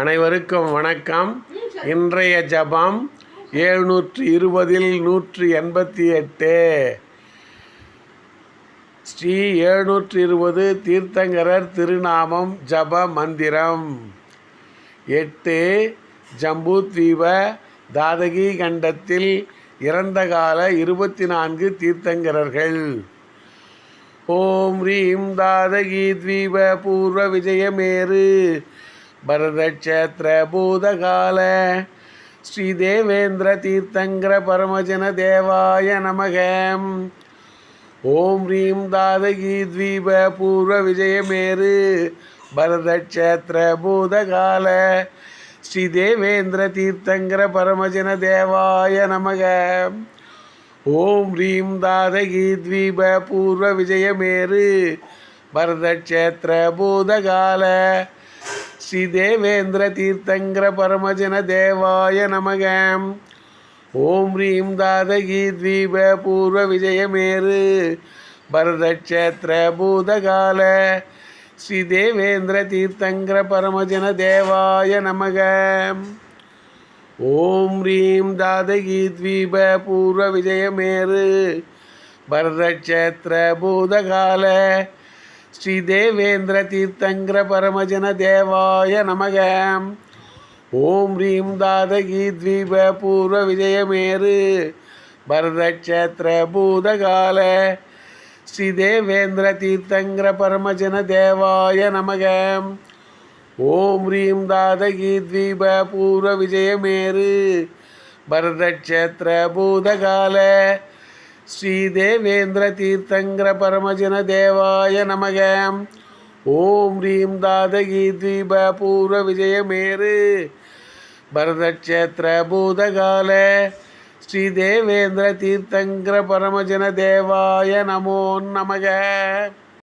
அனைவருக்கும் வணக்கம். இன்றைய ஜபம் எழுநூற்றி இருபதில் நூற்றி எண்பத்தி எட்டு ஸ்ரீ எழுநூற்றி இருபது தீர்த்தங்கரர் திருநாமம் ஜப மந்திரம். எட்டு ஜம்பூத்வீப தாதகி கண்டத்தில் இறந்த கால இருபத்தி நான்கு தீர்த்தங்கரர்கள். ஓம் ரீம் தாதகி தீப பூர்வ விஜயமேரு பரதக்ஷேத்திர பூதகால ஸ்ரீ தேவேந்திர தீர்த்தங்கர பரமஜன தேவாய நமகம் ஓம் ஹ்ரீம் தாதகி தீப பூர்வ விஜயமேரு. பரதக்ஷேத்திர பூதகால ஸ்ரீ தேவேந்திர தீர்த்தங்கர பரமஜன தேவாய நமகம் ஓம் ஹ்ரீம் தாதகி தீப பூர்வ விஜயமேரு. பரதக்ஷேத்திர பூதகால ஸ்ரீ தேவேந்திர தீர்த்தங்கர பரமஜன தேவாய நமகம் ஓம் ஹ்ரீம் தாதகி தீப பூர்வ விஜயமேரு பரதக்ஷேத்திர பூதகால ஸ்ரீ தேவேந்திர தீர்த்தங்கர பரமஜன தேவாய நமகம் ஓம் ஹ்ரீம் தாதகி தீப பூர்வ விஜயமேரு பரதக்ஷேத்திர பூதகால ஸ்ரீ தேவேந்திர தீர்த்தங்கிர பரமஜன தேவாய நமக. ஓம் ஹ்ரீம் தாதகி த்வீப பூர்வ விஜயமேரு பரதக்ஷேத்திர பூதகால ஸ்ரீ தேவேந்திர தீர்த்தங்கிர பரமஜன தேவாய நமக. ஓம் ஹ்ரீம் தாதகி த்வீப பூர்வ விஜயமேரு பரதக்ஷேத்திர பூதகால ஸ்ரீதேவேந்திர தீர்த்தங்கர பரமஜன தேவாய நமக. ஓம் ரீம் தாதகி தீப பூர்வ விஜயமேரு பரதக்ஷேத்திர பூதகால. ஸ்ரீதேவேந்திர தீர்த்தங்கர பரமஜன தேவாய நமோ நமக.